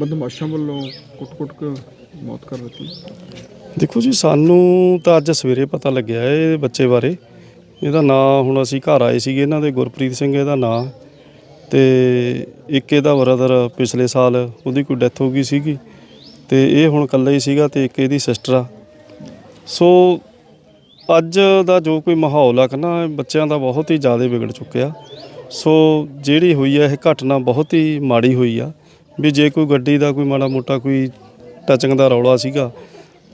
ਬਦਮਾਸ਼ਾਂ ਵੱਲੋਂ ਕੁੱਟ-ਕੁੱਟ ਕੇ ਮੌਤ ਕਰ ਦਿੱਤੀ। ਦੇਖੋ ਜੀ, ਸਾਨੂੰ ਤਾਂ ਅੱਜ ਸਵੇਰੇ ਪਤਾ ਲੱਗਿਆ ਇਹ ਬੱਚੇ ਬਾਰੇ। ਇਹਦਾ ਨਾਂ ਹੁਣ ਅਸੀਂ ਘਰ ਆਏ ਸੀਗੇ, ਇਹਨਾਂ ਦੇ ਗੁਰਪ੍ਰੀਤ ਸਿੰਘ ਇਹਦਾ ਨਾਂ। ਤੇ ਇੱਕ ਇਹਦਾ ਬ੍ਰਦਰ ਪਿਛਲੇ ਸਾਲ ਉਹਦੀ ਕੋਈ ਡੈਥ ਹੋ ਗਈ ਸੀਗੀ। ਤੇ ਇਹ ਹੁਣ ਇਕੱਲਾ ਹੀ ਸੀਗਾ ਤੇ ਇੱਕ ਇਹਦੀ ਸਿਸਟਰ ਆ। ਸੋ ਅੱਜ ਦਾ ਜੋ ਕੋਈ ਮਾਹੌਲ ਆ ਨਾ ਬੱਚਿਆਂ ਦਾ ਬਹੁਤ ਹੀ ਜ਼ਿਆਦਾ ਵਿਗੜ ਚੁੱਕਿਆ। ਸੋ ਜਿਹੜੀ ਹੋਈ ਆ, ਇਹ ਘਟਨਾ ਬਹੁਤ ਹੀ ਮਾੜੀ ਹੋਈ ਆ। ਵੀ ਜੇ ਕੋਈ ਗੱਡੀ ਦਾ ਕੋਈ ਮਾੜਾ ਮੋਟਾ ਕੋਈ ਟਚਿੰਗ ਦਾ ਰੌਲਾ ਸੀਗਾ,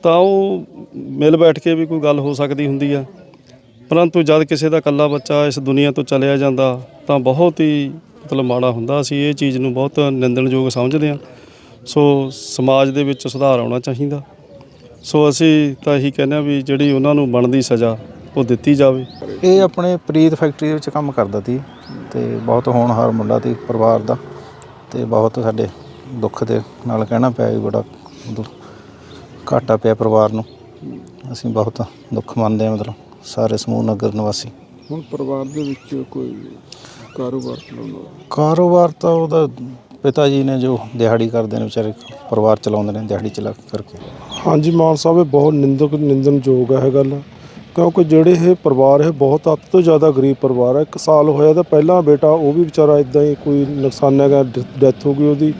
ਤਾਂ ਉਹ ਮਿਲ ਬੈਠ ਕੇ ਵੀ ਕੋਈ ਗੱਲ ਹੋ ਸਕਦੀ ਹੁੰਦੀ ਆ। ਪਰੰਤੂ ਜਦ ਕਿਸੇ ਦਾ ਇਕੱਲਾ ਬੱਚਾ ਇਸ ਦੁਨੀਆ ਤੋਂ ਚਲਿਆ ਜਾਂਦਾ, ਤਾਂ ਬਹੁਤ ਹੀ ਮਤਲਬ ਮਾੜਾ ਹੁੰਦਾ। ਅਸੀਂ ਇਹ ਚੀਜ਼ ਨੂੰ ਬਹੁਤ ਨਿੰਦਣਯੋਗ ਸਮਝਦੇ ਹਾਂ। ਸੋ ਸਮਾਜ ਦੇ ਵਿੱਚ ਸੁਧਾਰ ਆਉਣਾ ਚਾਹੀਦਾ। ਸੋ ਅਸੀਂ ਤਾਂ ਇਹੀ ਕਹਿੰਦੇ ਹਾਂ ਵੀ ਜਿਹੜੀ ਉਹਨਾਂ ਨੂੰ ਬਣਦੀ ਸਜ਼ਾ, ਉਹ ਦਿੱਤੀ ਜਾਵੇ। ਇਹ ਆਪਣੇ ਪ੍ਰੀਤ ਫੈਕਟਰੀ ਦੇ ਵਿੱਚ ਕੰਮ ਕਰਦਾ ਸੀ ਤੇ ਬਹੁਤ ਹੋਣਹਾਰ ਮੁੰਡਾ ਸੀ ਪਰਿਵਾਰ ਦਾ। ਤੇ ਬਹੁਤ ਸਾਡੇ ਦੁੱਖ ਦੇ ਨਾਲ ਕਹਿਣਾ ਪਿਆ ਵੀ ਬੜਾ ਘਾਟਾ ਪਿਆ ਪਰਿਵਾਰ ਨੂੰ। ਅਸੀਂ ਬਹੁਤ ਦੁੱਖ ਮੰਨਦੇ ਹਾਂ ਮਤਲਬ ਸਾਰੇ ਸਮੂਹ ਨਗਰ ਨਿਵਾਸੀ। ਹੁਣ ਪਰਿਵਾਰ ਦੇ ਵਿੱਚ ਕੋਈ ਕਾਰੋਬਾਰ ਚਲਾਉਂਦਾ ਕਾਰੋਬਾਰ ਤਾਂ ਉਹਦਾ ਪਿਤਾ ਜੀ ਨੇ ਜੋ ਦਿਹਾੜੀ ਕਰਦੇ ਨੇ ਵਿਚਾਰੇ ਪਰਿਵਾਰ ਚਲਾਉਂਦੇ ਨੇ ਦਿਹਾੜੀ ਚਲਾ ਕਰਕੇ। ਹਾਂਜੀ ਮਾਨ ਸਾਹਿਬ ਇਹ ਬਹੁਤ ਨਿੰਦਕ ਨਿੰਦਨਯੋਗ ਹੈ ਇਹ ਗੱਲ। ਕਿਉਂਕਿ ਜਿਹੜੇ ਇਹ ਪਰਿਵਾਰ ਹੈ ਬਹੁਤ ਅੱਤ ਤੋਂ ਜ਼ਿਆਦਾ ਗਰੀਬ ਪਰਿਵਾਰ ਹੈ। ਇੱਕ ਸਾਲ ਹੋਇਆ ਤਾਂ ਪਹਿਲਾਂ ਬੇਟਾ ਉਹ ਵੀ ਵਿਚਾਰਾ ਇਦਾਂ ਹੀ ਕੋਈ ਨੁਕਸਾਨ ਹੈਗਾ, ਡੈਥ ਹੋ ਗਈ ਉਹਦੀ।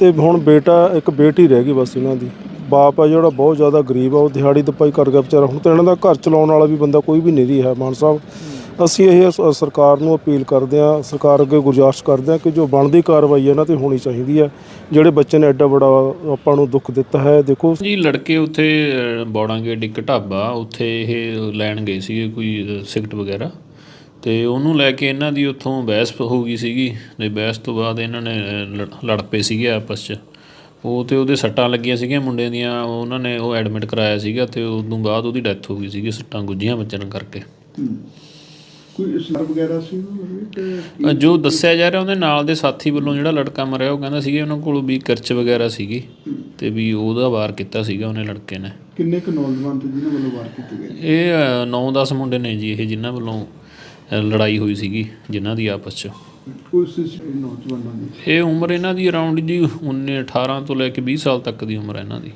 ਤੇ ਹੁਣ ਬੇਟਾ ਇੱਕ ਬੇਟੀ ਰਹਿ ਗਈ ਬਸ ਇਹਨਾਂ ਦੀ। ਬਾਪ ਹੈ ਜਿਹੜਾ ਬਹੁਤ ਜ਼ਿਆਦਾ ਗਰੀਬ ਆ, ਉਹ ਦਿਹਾੜੀ ਦਪਾਈ ਕਰ ਗਿਆ ਵਿਚਾਰਾ। ਹੁਣ ਤਾਂ ਇਹਨਾਂ ਦਾ ਘਰ ਚਲਾਉਣ ਵਾਲਾ ਵੀ ਬੰਦਾ ਕੋਈ ਵੀ ਨਹੀਂ ਰਿਹਾ, ਮਾਨ ਸਾਹਿਬ। ਅਸੀਂ ਇਹ ਸ- ਸਰਕਾਰ ਨੂੰ ਅਪੀਲ ਕਰਦੇ ਹਾਂ ਸਰਕਾਰ ਅੱਗੇ ਗੁਜ਼ਾਰਿਸ਼ ਕਰਦੇ ਹਾਂ ਕਿ ਜੋ ਬਣਦੀ ਕਾਰਵਾਈ ਹੈ ਇਹਨਾਂ ਤੇ ਹੋਣੀ ਚਾਹੀਦੀ ਹੈ। ਜਿਹੜੇ ਬੱਚੇ ਨੇ ਐਡਾ ਬੜਾ ਆਪਾਂ ਨੂੰ ਦੁੱਖ ਦਿੱਤਾ ਹੈ ਦੇਖੋ। ਜੀ ਲੜਕੇ ਉੱਥੇ ਅ, ਬੌੜਾਂਗੇਟ ਇੱਕ ਢਾਬਾ ਉੱਥੇ ਇਹ ਲੈਣ ਗਏ ਸੀਗੇ ਕੋਈ ਅ, ਸਿਗਰਟ ਵਗੈਰਾ। ਤੇ ਉਹਨੂੰ ਲੈ ਕੇ ਇਹਨਾਂ ਦੀ ਉੱਥੋਂ ਬਹਿਸ ਹੋ ਗਈ ਸੀਗੀ। ਤੇ ਬਹਿਸ ਤੋਂ ਬਾਅਦ ਇਹਨਾਂ ਨੇ ਅ, ਲੜ- ਲੜ ਪਏ ਸੀਗੇ ਆਪਸ 'ਚ। ਉਹ ਤੇ ਉਹਦੇ ਸੱਟਾਂ ਲੱਗੀਆਂ ਸੀਗੀਆਂ ਮੁੰਡੇ ਦੀਆਂ ਉਹਨਾਂ ਨੇ ਉਹ ਐਡਮਿਟ ਕਰਾਇਆ ਸੀਗਾ ਤੇ ਉਸ ਤੋਂ ਬਾਅਦ ਉਹਦੀ ਡੈਥ ਹੋ ਗਈ ਸੀਗੀ ਸੱਟਾਂ ਗੁੱਜੀਆਂ ਵੱਜਣ ਕਰਕੇ। ਕੋਈ ਸਰ ਵਗੈਰਾ ਸੀ ਤੇ ਅ, ਜੋ ਦੱਸਿਆ ਜਾ ਰਿਹਾ ਉਹਦੇ ਨਾਲ ਦੇ ਸਾਥੀ ਵੱਲੋਂ ਜਿਹੜਾ ਲੜਕਾ ਮਰਿਆ ਉਹ ਕਹਿੰਦਾ ਸੀਗਾ ਉਹਨਾਂ ਕੋਲ ਵੀ ਕਿਰਚ ਵਗੈਰਾ ਸੀਗੀ ਤੇ ਵੀ ਉਹਦਾ ਵਾਰ ਕੀਤਾ ਸੀਗਾ ਉਹਨੇ ਲੜਕੇ ਨੇ। ਕਿੰਨੇ ਕੁ ਨੌਜਵਾਨ ਤੇ ਜਿਨ੍ਹਾਂ ਵੱਲੋਂ ਵਾਰ ਕੀਤੇ ਗਏ? ਇਹ 9-10 ਮੁੰਡੇ ਨੇ ਜੀ ਇਹ ਜਿਨ੍ਹਾਂ ਵੱਲੋਂ ਅ, ਲੜਾਈ ਹੋਈ ਸੀਗੀ ਜਿਨ੍ਹਾਂ ਦੀ ਆਪਸ 'ਚ। ਕੋਈ ਸਿਸ ਨੌਜਵਾਨਾਂ ਦੀ? ਇਹ ਉਮਰ ਇਹਨਾਂ ਦੀ ਅਰਾਊਂਡ ਜੀ 19 18 ਤੋਂ ਲੈ ਕੇ 20 ਸਾਲ ਤੱਕ ਦੀ ਉਮਰ ਹੈ ਇਹਨਾਂ ਦੀ।